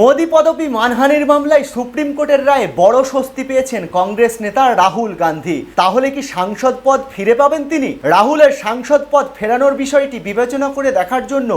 মোদি পদবী মানহানির মামলায় সুপ্রিম কোর্টের রায়ে বড় স্বস্তি পেয়েছেন কংগ্রেস নেতা রাহুল গান্ধী। তাহলে কি সাংসদ পদ ফিরে পাবেন তিনি? রাহুলের সাংসদ পদ ফেরানোর বিষয়টি বিবেচনা করে দেখার জন্য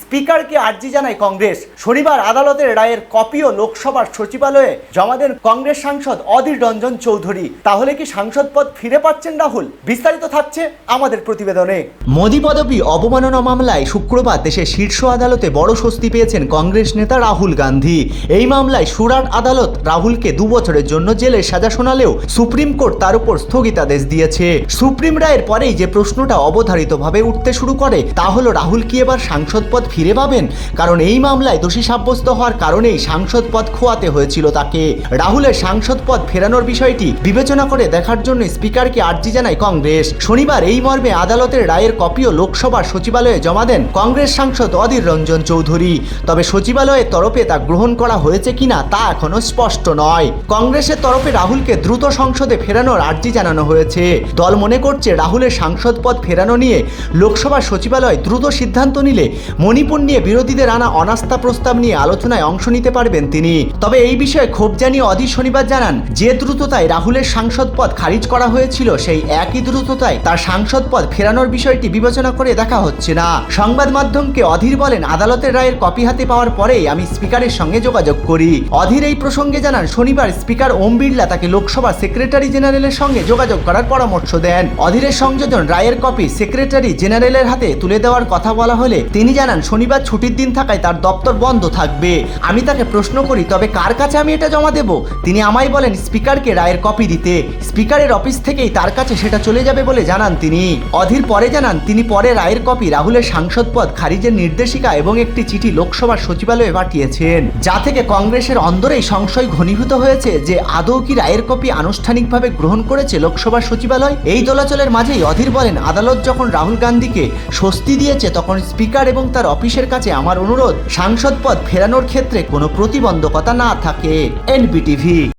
স্পিকারকে আর্জি জানায় কংগ্রেস। শনিবার আদালতের রায়ের কপিও লোকসভার সচিবালয়ে জমা দেন কংগ্রেস সাংসদ অধীর রঞ্জন চৌধুরী। তাহলে কি সাংসদ পদ ফিরে পাচ্ছেন রাহুল? বিস্তারিত থাকছে আমাদের প্রতিবেদনে। মোদি পদবী অবমাননা মামলায় শুক্রবার দেশের শীর্ষ আদালতে বড় স্বস্তি পেয়েছেন কংগ্রেস নেতা রাহুল গান্ধী। এই মামলায় সুরাট আদালত রাহুলকে দু বছরের জন্য জেলের সাজা শোনালেও সুপ্রিম কোর্ট তার উপর স্থগিতাদেশ দিয়েছে। সুপ্রিম রায়ের পরেই যে প্রশ্নটা অবধারিতভাবে উঠতে শুরু করে, তা হলো, রাহুল কি এবার সাংসদ পদ ফিরে পাবেন? কারণ এই মামলায় দোষী সাব্যস্ত হওয়ার কারণেই সাংসদ পদ খোয়াতে হয়েছিল তাকে। রাহুলের সাংসদ পদ ফেরানোর বিষয়টি বিবেচনা করে দেখার জন্য স্পিকারকে আর্জি জানায় কংগ্রেস। শনিবার এই মর্মে আদালতের রায়ের কপিও লোকসভার সচিবালয়ে জমা দেন কংগ্রেস সাংসদ অধীর রঞ্জন চৌধুরী। তবে সচিবালয়ের তরফে তা গ্রহণ করা হয়েছে কিনা তা এখনও স্পষ্ট নয়। কংগ্রেসের তরফে রাহুলকে দ্রুত সংসদে ফেরানোর আর্জি জানানো হয়েছে। দল মনে করছে রাহুলের সাংসদ পদ ফেরানো নিয়ে লোকসভা সচিবালয় দ্রুত সিদ্ধান্ত নিলে মণিপুর নিয়ে বিরোধীদের আনা অনাস্থা প্রস্তাব নিয়ে আলোচনায় অংশ নিতে পারবেন তিনি। তবে এই বিষয়ে ক্ষোভ জানিয়ে অধীর শনিবার জানান, যে দ্রুততায় রাহুলের সাংসদ পদ খারিজ করা হয়েছিল, সেই একই দ্রুততায় তার সাংসদ পদ ফেরানোর বিষয়টি বিবেচনা করে দেখা হচ্ছে না। সংবাদ মাধ্যমকে অধীর বলেন, আদালতের রায়ের কপি হাতে পাওয়ার পরেই আমি স্পিকারের সঙ্গে যোগাযোগ করি। অধীর এই প্রসঙ্গে জানান, শনিবার স্পিকার ওম বিড়লা তাকে লোকসভা সেক্রেটারি জেনারেলের সঙ্গে যোগাযোগ করার পরামর্শ দেন। অধীরের সংযোজন রায়ের কপি সেক্রেটারি জেনারেলের হাতে তুলে দেওয়ার কথা বলা হলে তিনি জানান, শনিবার ছুটির দিন থাকায় তার দপ্তর বন্ধ থাকবে। আমি তাকে প্রশ্ন করি, তবে কার কাছে আমি এটা জমা দেব? তিনি আমায় বলেন, স্পিকারকে রায়ের কপি দিতে। স্পিকারের অফিস থেকেই তার কাছে সেটা চলে যাবে বলে জানান তিনি। অধীর পরে জানান, তিনি পরে রায়ের কপি রাহুলের সাংসদ পদ খারিজের নির্দেশিকা এবং একটি চিঠি লোকসভার সচিবালয়ে পাঠিয়েছেন। যা থেকে কংগ্রেসের অন্দরেই সংশয় ঘনীভূত হয়েছে যে আদৌ কি রায়ের কপি আনুষ্ঠানিকভাবে গ্রহণ করেছে লোকসভা সচিবালয়? এই দোলাচলের মাঝেই অধীর বলেন, আদালত যখন রাহুল গান্ধীকে স্বস্তি দিয়েছে, তখন স্পিকার এবং তার অফিসের কাছে আমার অনুরোধ, সাংসদ পদ ফেরানোর ক্ষেত্রে কোনো প্রতিবন্ধকতা না থাকে। এনবিটিভি